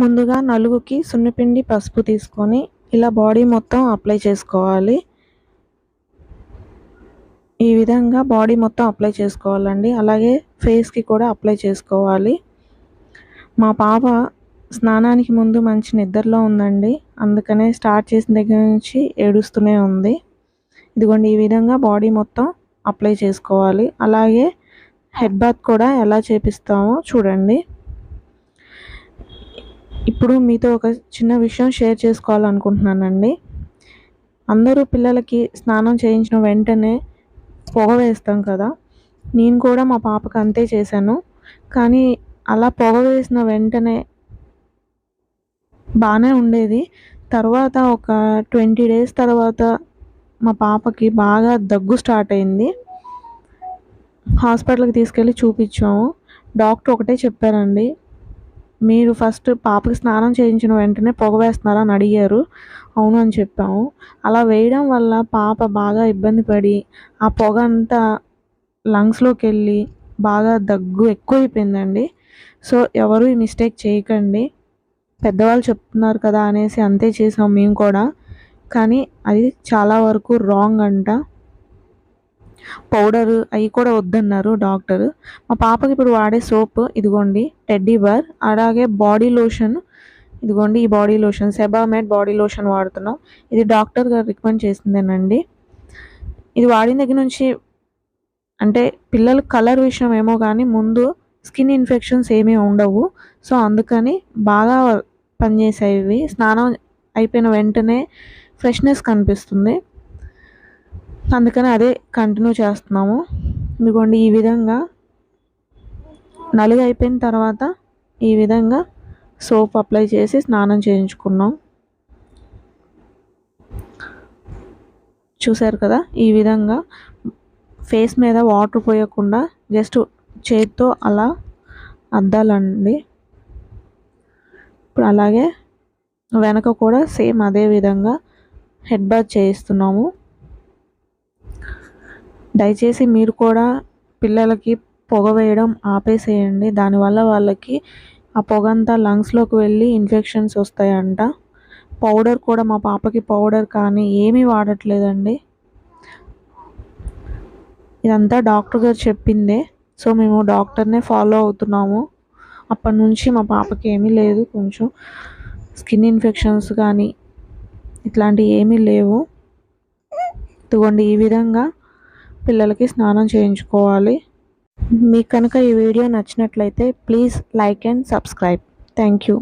ముందుగా నలుగుకి సున్నిపిండి పసుపు తీసుకొని ఇలా బాడీ మొత్తం అప్లై చేసుకోవాలి. ఈ విధంగా బాడీ మొత్తం అప్లై చేసుకోవాలండి. అలాగే ఫేస్కి కూడా అప్లై చేసుకోవాలి. మా పాప స్నానానికి ముందు మంచి నిద్రలో ఉందండి. అందుకనే స్టార్ట్ చేసిన దగ్గర నుంచి ఏడుస్తూనే ఉంది. ఇదిగోండి ఈ విధంగా బాడీ మొత్తం అప్లై చేసుకోవాలి. అలాగే హెడ్ బాత్ కూడా ఎలా చేపిస్తామో చూడండి. ఇప్పుడు మీతో ఒక చిన్న విషయం షేర్ చేసుకోవాలనుకుంటున్నానండి. అందరూ పిల్లలకి స్నానం చేయించిన వెంటనే పొగ వేస్తాం కదా. నేను కూడా మా పాపకు అంతే చేశాను. కానీ అలా పొగ వేసిన వెంటనే బాగానే ఉండేది. తర్వాత ఒక ట్వంటీ డేస్ తర్వాత మా పాపకి బాగా దగ్గు స్టార్ట్ అయింది. హాస్పిటల్కి తీసుకెళ్ళి చూపించాము. డాక్టర్ ఒకటే చెప్పారండి మీరు ఫస్ట్ పాపకి స్నానం చేయించిన వెంటనే పొగ వేస్తున్నారా అని అడిగారు. అవును అని చెప్పాము. అలా వేయడం వల్ల పాప బాగా ఇబ్బంది పడి ఆ పొగ అంతా లంగ్స్లోకి వెళ్ళి బాగా దగ్గు ఎక్కువైపోయిందండి. సో ఎవరు ఈ మిస్టేక్ చేయకండి. పెద్దవాళ్ళు చెప్తున్నారు కదా అనేసి అంతే చేసాం మేము కూడా. కానీ అది చాలా వరకు రాంగ్ అంట. పౌడర్ అవి కూడా వద్దన్నారు డాక్టర్. మా పాపకి ఇప్పుడు వాడే సోప్ ఇదిగోండి టెడ్డీ బార్ అలాగే బాడీ లోషన్ ఇదిగోండి ఈ body lotion Sebamed body lotion వాడుతున్నాం. ఇది డాక్టర్ గారు రికమెండ్ చేసిందేనండి. ఇది వాడిన దగ్గర నుంచి అంటే పిల్లల కలర్ విషయం ఏమో కానీ ముందు స్కిన్ ఇన్ఫెక్షన్స్ ఏమీ ఉండవు. సో అందుకని బాగా పనిచేసేవి స్నానం అయిపోయిన వెంటనే ఫ్రెష్నెస్ కనిపిస్తుంది. అందుకని అదే కంటిన్యూ చేస్తున్నాము. ఇదిగోండి ఈ విధంగా నలుగు అయిపోయిన తర్వాత ఈ విధంగా సోప్ అప్లై చేసి స్నానం చేయించుకున్నాం. చూసారు కదా ఈ విధంగా ఫేస్ మీద వాటర్ పోయకుండా జస్ట్ చేత్తో అలా అద్దాలండి. ఇప్పుడు అలాగే వెనక కూడా సేమ్ అదే విధంగా హెడ్ బాత్ చేయిస్తున్నాము. దయచేసి మీరు కూడా పిల్లలకి పొగ వేయడం ఆపేసేయండి. దానివల్ల వాళ్ళకి ఆ పొగ అంతా లంగ్స్లోకి వెళ్ళి ఇన్ఫెక్షన్స్ వస్తాయంట. పౌడర్ కూడా మా పాపకి పౌడర్ కానీ ఏమీ వాడట్లేదండి. ఇదంతా డాక్టర్ గారు చెప్పిందే. సో మేము డాక్టర్నే ఫాలో అవుతున్నాము. అప్పటి నుంచి మా పాపకి ఏమీ లేదు. కొంచెం స్కిన్ ఇన్ఫెక్షన్స్ కానీ ఇట్లాంటివి ఏమీ లేవు. ఇదిగోండి ఈ విధంగా పిల్లలకి స్నానం చేయించుకోవాలి. మీకు కనుక ఈ వీడియో నచ్చినట్లయితే please like and subscribe. Thank you